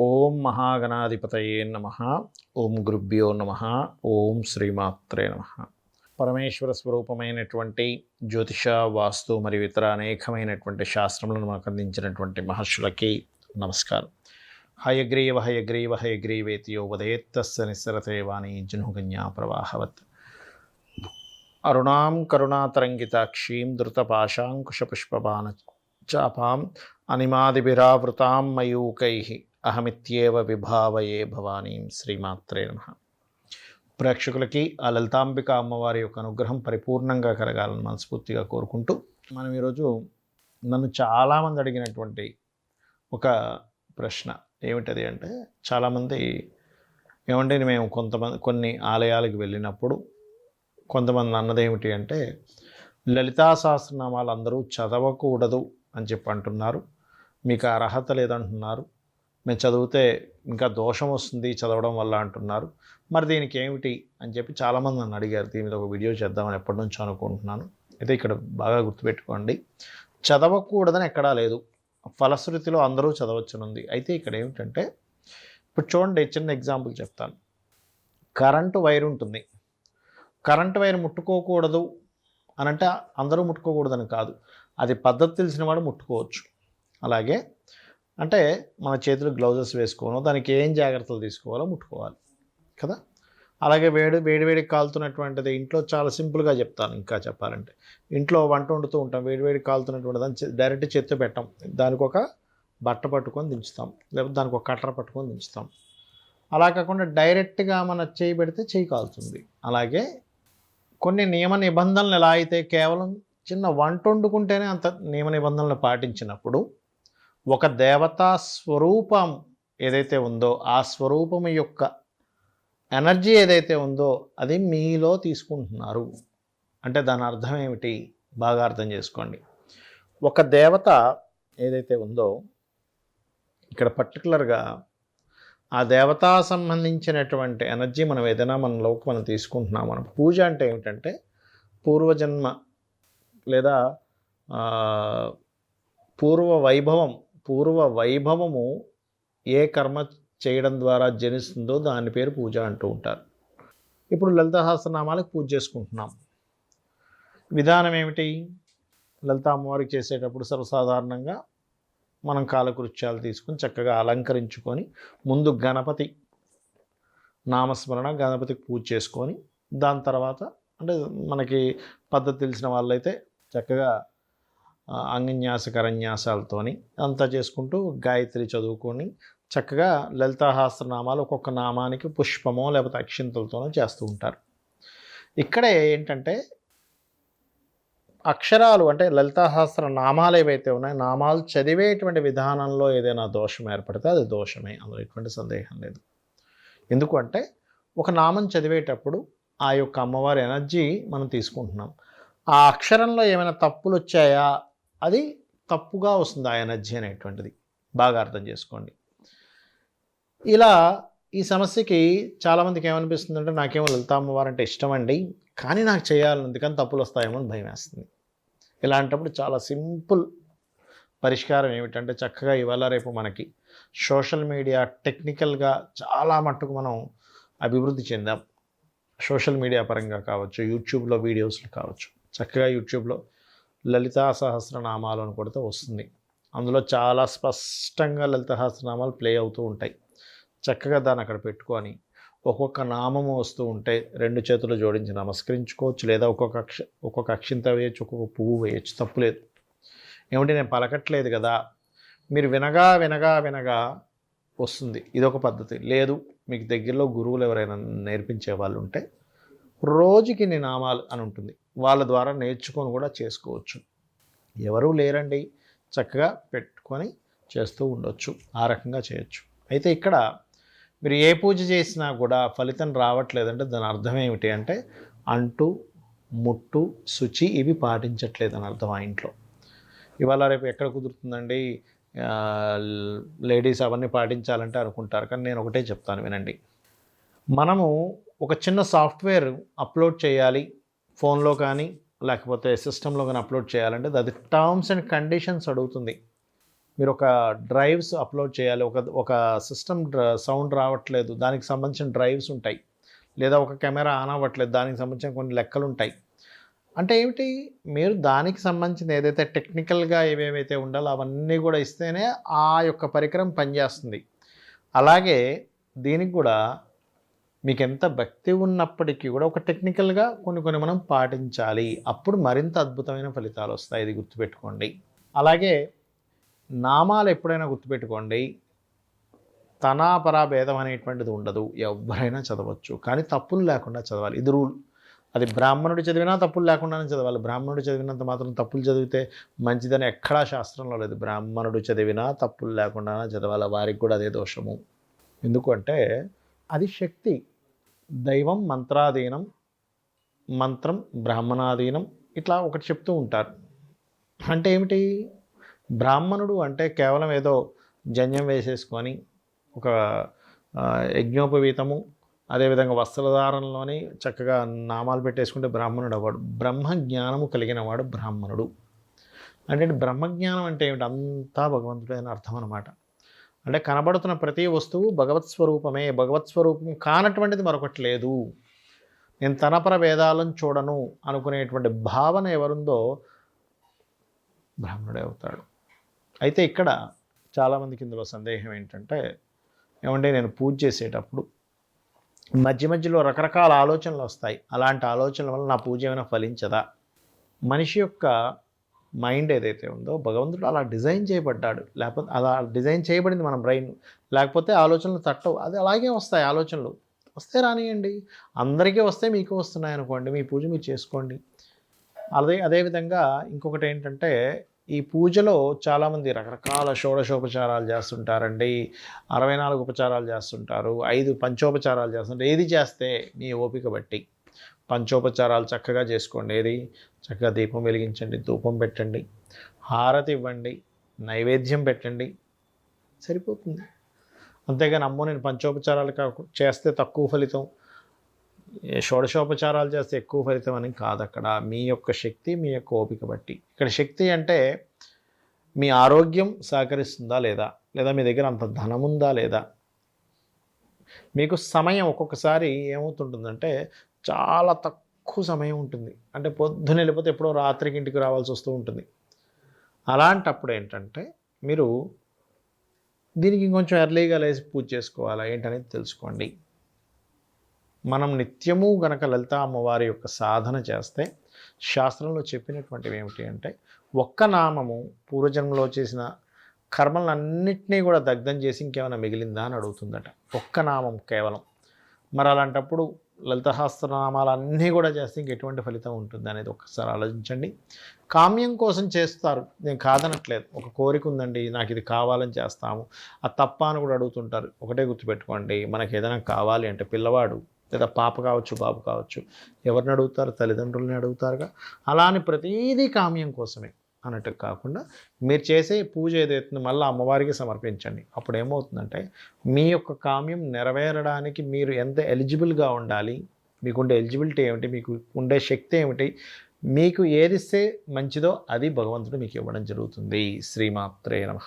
ఓం మహాగణాధిపతయే నమ. ఓం గురుభ్యో నమ. ఓం శ్రీమాత్రే నమ. పరమేశ్వర స్వరూపమైనటువంటి జ్యోతిష వాస్తు మరియు ఇతర అనేకమైనటువంటి శాస్త్రములను మనకు అందించినటువంటి మహర్షులకి నమస్కారం. హయగ్రీవ హయగ్రీవ హయగ్రీవేతియో ఉదయత్తస్య నిస్సరతే వాణి జనుగన్యా ప్రవాహవత్. అరుణాం కరుణాతరంగితాక్షీం ధృతపాశాంకుశపుష్పబాణ చాపాం అనిమాదిభిరావృతాం మయూకై. అహమిత్యేవ విభావయే భవానీం శ్రీమాత్రే నమ. ప్రేక్షకులకి ఆ లలితాంబిక అమ్మవారి యొక్క అనుగ్రహం పరిపూర్ణంగా కలగాలని మనస్ఫూర్తిగా కోరుకుంటూ మనం ఈరోజు నన్ను చాలామంది అడిగినటువంటి ఒక ప్రశ్న ఏమిటది అంటే చాలామంది ఏమంటే మేము కొంతమంది కొన్ని ఆలయాలకు వెళ్ళినప్పుడు కొంతమంది అన్నది ఏమిటి అంటే లలితా సహస్రనామాలు అందరూ చదవకూడదు అని చెప్పి అంటున్నారు మీకు అర్హత లేదంటున్నారు మేము చదివితే ఇంకా దోషం వస్తుంది చదవడం వల్ల అంటున్నారు. మరి దీనికి ఏమిటి అని చెప్పి చాలామంది నన్ను అడిగారు. దీని మీద ఒక వీడియో చేద్దామని ఎప్పటి నుంచో అనుకుంటున్నాను. అయితే ఇక్కడ బాగా గుర్తుపెట్టుకోండి. చదవకూడదని ఎక్కడా లేదు. ఫలశ్రుతిలో అందరూ చదవచ్చునుంది. అయితే ఇక్కడ ఏమిటంటే ఇప్పుడు చూడండి చిన్న ఎగ్జాంపుల్ చెప్తాను. కరెంటు వైర్ ఉంటుంది. కరెంటు వైర్ ముట్టుకోకూడదు అని అంటే అందరూ ముట్టుకోకూడదని కాదు. అది పద్ధతి తెలిసిన వాడు ముట్టుకోవచ్చు. అలాగే అంటే మన చేతులు గ్లౌజెస్ వేసుకోను దానికి ఏం జాగ్రత్తలు తీసుకోవాలో ముట్టుకోవాలి కదా? అలాగే వేడి వేడివేడికి కాలుతున్నటువంటిది ఇంట్లో చాలా సింపుల్గా చెప్తాను ఇంకా చెప్పాలంటే. ఇంట్లో వంట వండుతూ ఉంటాం వేడి వేడి కాలుతున్నటువంటి దాన్ని డైరెక్ట్ చేతితో పెట్టాం. దానికి ఒక బట్ట పట్టుకొని దించుతాం లేకపోతే దానికి ఒక కట్టర పట్టుకొని దించుతాం. అలా కాకుండా డైరెక్ట్గా మన చేయి పెడితే చేయి కాలుతుంది. అలాగే కొన్ని నియమ నిబంధనలు ఎలా అయితే కేవలం చిన్న వంట వండుకుంటేనే అంత నియమ నిబంధనలు పాటించినప్పుడు ఒక దేవతా స్వరూపం ఏదైతే ఉందో ఆ స్వరూపం యొక్క ఎనర్జీ ఏదైతే ఉందో అది మీలో తీసుకుంటున్నారు. అంటే దాని అర్థం ఏమిటి? బాగా అర్థం చేసుకోండి. ఒక దేవత ఏదైతే ఉందో ఇక్కడ పర్టికులర్గా ఆ దేవతా సంబంధించినటువంటి ఎనర్జీ మనం ఏదైనా మనలోకి మనం తీసుకుంటున్నాం మనం పూజ అంటే ఏమిటంటే పూర్వజన్మ లేదా పూర్వ వైభవం పూర్వ వైభవము ఏ కర్మ చేయడం ద్వారా జనిస్తుందో దాని పేరు పూజ అంటూ ఉంటారు. ఇప్పుడు లలిత పూజ చేసుకుంటున్నాం. విధానం ఏమిటి? లలిత అమ్మవారికి చేసేటప్పుడు సర్వసాధారణంగా మనం కాలకృత్యాలు తీసుకొని చక్కగా అలంకరించుకొని ముందు గణపతి నామస్మరణ గణపతికి పూజ చేసుకొని దాని తర్వాత అంటే మనకి పద్ధతి తెలిసిన వాళ్ళైతే చక్కగా అంగన్యాస కరన్యాసాలతోని అంతా చేసుకుంటూ గాయత్రి చదువుకొని చక్కగా లలితాహాస్త్రనామాలు ఒక్కొక్క నామానికి పుష్పమో లేకపోతే అక్షింతలతోనో చేస్తూ ఉంటారు. ఇక్కడే ఏంటంటే అక్షరాలు అంటే లలితాహాస్త్ర నామాలు ఏవైతే ఉన్నాయో నామాలు చదివేటువంటి విధానంలో ఏదైనా దోషం ఏర్పడితే అది దోషమే అందులో ఎటువంటి సందేహం లేదు. ఎందుకంటే ఒక నామం చదివేటప్పుడు ఆ యొక్క అమ్మవారి ఎనర్జీ మనం తీసుకుంటున్నాం. ఆ అక్షరంలో ఏమైనా తప్పులు వచ్చాయా? అది తప్పుగా వస్తుంది ఆ ఎనర్జీ అనేటువంటిది బాగా అర్థం చేసుకోండి. ఇలా ఈ సమస్యకి చాలామందికి ఏమనిపిస్తుందంటే నాకేమో లలిత అమ్మవారు అంటే ఇష్టం అండి కానీ నాకు చేయాలని కానీ తప్పులు వస్తాయేమో అని భయం వేస్తుంది ఇలాంటప్పుడు చాలా సింపుల్ పరిష్కారం ఏమిటంటే చక్కగా ఇవాళ రేపు మనకి సోషల్ మీడియా టెక్నికల్గా చాలా మట్టుకు మనం అభివృద్ధి చెందాం. సోషల్ మీడియా పరంగా కావచ్చు యూట్యూబ్లో వీడియోస్లు కావచ్చు. చక్కగా యూట్యూబ్లో లలితా సహస్రనామాలు అని కొడితే వస్తుంది. అందులో చాలా స్పష్టంగా లలిత సహస్రనామాలు ప్లే అవుతూ ఉంటాయి. చక్కగా దాన్ని అక్కడ పెట్టుకొని ఒక్కొక్క నామము వస్తూ ఉంటే రెండు చేతులు జోడించి నమస్కరించుకోవచ్చు లేదా ఒక్కొక్క అక్ష ఒక్కొక్క అక్షింత వేయచ్చు ఒక్కొక్క పువ్వు వేయచ్చు తప్పులేదు ఏమంటే నేను పలకట్లేదు కదా మీరు వినగా వినగా వినగా వస్తుంది. ఇదొక పద్ధతి. లేదు మీకు దగ్గరలో గురువులు ఎవరైనా నేర్పించే వాళ్ళు ఉంటే రోజుకి నీ నామాలు అని ఉంటుంది. వాళ్ళ ద్వారా నేర్చుకొని కూడా చేసుకోవచ్చు. ఎవరూ లేరండి. చక్కగా పెట్టుకొని చేస్తూ ఉండొచ్చు. ఆ రకంగా చేయొచ్చు. అయితే ఇక్కడ మీరు ఏ పూజ చేసినా కూడా ఫలితం రావట్లేదంటే దాని అర్థం ఏమిటి అంటే అంటు ముట్టు శుచి ఇవి పాటించట్లేదని అర్థం ఆ ఇంట్లో. ఇవాళ రేపు ఎక్కడ కుదురుతుందండి? లేడీస్ అవన్నీ పాటించాలంటే అనుకుంటారు కానీ నేను ఒకటే చెప్తాను వినండి. మనము ఒక చిన్న సాఫ్ట్వేర్ అప్లోడ్ చేయాలి. ఫోన్లో కానీ లేకపోతే సిస్టంలో కానీ అప్లోడ్ చేయాలంటే అది టర్మ్స్ అండ్ కండిషన్స్ అడుగుతుంది. మీరు ఒక డ్రైవ్స్ అప్లోడ్ చేయాలి. ఒక ఒక సిస్టమ్ సౌండ్ రావట్లేదు. దానికి సంబంధించిన డ్రైవ్స్ ఉంటాయి. లేదా ఒక కెమెరా ఆన్ అవ్వట్లేదు. దానికి సంబంధించిన కొన్ని లెక్కలు ఉంటాయి అంటే ఏమిటి? మీరు దానికి సంబంధించిన ఏదైతే టెక్నికల్గా ఏవేవైతే ఉండాలో అవన్నీ కూడా ఇస్తేనే ఆ యొక్క పరికరం పనిచేస్తుంది. అలాగే దీనికి కూడా మీకు ఎంత భక్తి ఉన్నప్పటికీ కూడా ఒక టెక్నికల్గా కొన్ని కొన్ని మనం పాటించాలి. అప్పుడు మరింత అద్భుతమైన ఫలితాలు వస్తాయి. ఇది గుర్తుపెట్టుకోండి. అలాగే నామాలు ఎప్పుడైనా గుర్తుపెట్టుకోండి. తనాపరా భేదం అనేటువంటిది ఉండదు. ఎవరైనా చదవచ్చు. కానీ తప్పులు లేకుండా చదవాలి. ఇది రూల్. అది బ్రాహ్మణుడు చదివినా తప్పులు లేకుండానే చదవాలి. బ్రాహ్మణుడు చదివినంత మాత్రం తప్పులు చదివితే మంచిదని ఎక్కడా శాస్త్రంలో లేదు. బ్రాహ్మణుడు చదివినా తప్పులు లేకుండానే చదవాలి? వారికి కూడా అదే దోషము. ఎందుకంటే అది శక్తి. దైవం మంత్రాధీనం మంత్రం బ్రాహ్మణాధీనం ఇట్లా ఒకటి చెప్తూ ఉంటారు. అంటే ఏమిటి? బ్రాహ్మణుడు అంటే కేవలం ఏదో జన్యం వేసేసుకొని ఒక యజ్ఞోపవీతము అదేవిధంగా వస్త్రధారణలోని చక్కగా నామాలు పెట్టేసుకుంటే బ్రాహ్మణుడు అవ్వడు బ్రహ్మ జ్ఞానము కలిగిన వాడు బ్రాహ్మణుడు. అంటే బ్రహ్మజ్ఞానం అంటే ఏమిటి? అంతా భగవంతుడైన అర్థం అనమాట అంటే కనబడుతున్న ప్రతి వస్తువు భగవత్ స్వరూపమే. భగవత్ స్వరూపం కానటువంటిది మరొకటి లేదు. నేను తనపర వేదాలను చూడను అనుకునేటువంటి భావన ఎవరుందో బ్రాహ్మణుడే అవుతాడు. అయితే ఇక్కడ చాలామందికి ఇందులో సందేహం ఏంటంటే ఏమంటే నేను పూజ చేసేటప్పుడు మధ్య మధ్యలో రకరకాల ఆలోచనలు వస్తాయి. అలాంటి ఆలోచనల వల్ల నా పూజ ఏమైనా ఫలించదా? మనిషి యొక్క మైండ్ ఏదైతే ఉందో భగవంతుడు అలా డిజైన్ చేయబడ్డాడు. లేకపోతే అలా డిజైన్ చేయబడింది మన బ్రెయిన్. లేకపోతే ఆలోచనలు తట్టవు. అది అలాగే వస్తాయి ఆలోచనలు. వస్తే రానియండి. అందరికీ వస్తే మీకు వస్తున్నాయి అనుకోండి. మీ పూజ మీరు చేసుకోండి. అదే అదేవిధంగా ఇంకొకటి ఏంటంటే ఈ పూజలో చాలామంది రకరకాల షోడశోపచారాలు చేస్తుంటారండి. అరవై నాలుగు ఉపచారాలు చేస్తుంటారు. ఐదు పంచోపచారాలు చేస్తుంటారు. ఏది చేస్తే మీ ఓపిక బట్టి. పంచోపచారాలు చక్కగా చేసుకోండి. ఏది? చక్కగా దీపం వెలిగించండి ధూపం పెట్టండి హారతి ఇవ్వండి నైవేద్యం పెట్టండి. సరిపోతుంది. అంతేగాని అమ్మో నేను పంచోపచారాలు కాకు చేస్తే తక్కువ ఫలితం. షోడశోపచారాలు చేస్తే ఎక్కువ ఫలితం అని కాదు అక్కడ. మీ యొక్క శక్తి మీ యొక్క ఓపిక బట్టి. ఇక్కడ శక్తి అంటే మీ ఆరోగ్యం సహకరిస్తుందా లేదా? లేదా మీ దగ్గర అంత ధనం ఉందా లేదా? మీకు సమయం ఒక్కొక్కసారి ఏమవుతుంటుందంటే చాలా తక్కువ సమయం ఉంటుంది. అంటే పొద్దున వెళ్ళిపోతే ఎప్పుడో రాత్రికి ఇంటికి రావాల్సి వస్తూ ఉంటుంది. అలాంటప్పుడు ఏంటంటే మీరు దీనికి ఇంకొంచెం ఎర్లీగా లేచి పూజ చేసుకోవాలా ఏంటనేది తెలుసుకోండి. మనం నిత్యము గనక లలిత అమ్మవారి యొక్క సాధన చేస్తే శాస్త్రంలో చెప్పినటువంటివి ఏమిటి అంటే ఒక్క నామము పూర్వజన్మలో చేసిన కర్మలన్నింటినీ కూడా దగ్ధం చేసి ఇంకేమైనా మిగిలిందా అని అడుగుతుందట. ఒక్క నామం కేవలం. మరి అలాంటప్పుడు లలితహాస్త్రనామాలన్నీ కూడా చేస్తే ఇంకెటువంటి ఫలితం ఉంటుంది అనేది ఒకసారి ఆలోచించండి. కామ్యం కోసం చేస్తారు. నేను కాదనట్లేదు. ఒక కోరిక ఉందండి నాకు ఇది కావాలని చేస్తాము. ఆ తప్ప అని కూడా అడుగుతుంటారు. ఒకటే గుర్తుపెట్టుకోండి మనకి ఏదైనా కావాలి అంటే పిల్లవాడు లేదా పాప కావచ్చు బాబు కావచ్చు ఎవరిని అడుగుతారు? తల్లిదండ్రులని అడుగుతారుగా. అలా అని ప్రతీదీ కామ్యం కోసమే. అన్నట్టు కాకుండా మీరు చేసే పూజ ఏదైతుందో మళ్ళీ అమ్మవారికి సమర్పించండి. అప్పుడు ఏమవుతుందంటే మీ యొక్క కామ్యం నెరవేరడానికి మీరు ఎంత ఎలిజిబుల్గా ఉండాలి మీకుండే ఎలిజిబిలిటీ ఏమిటి మీకు ఉండే శక్తి ఏమిటి మీకు ఏదిస్తే మంచిదో అది భగవంతుడు మీకు ఇవ్వడం జరుగుతుంది. శ్రీమాత్రే నమ.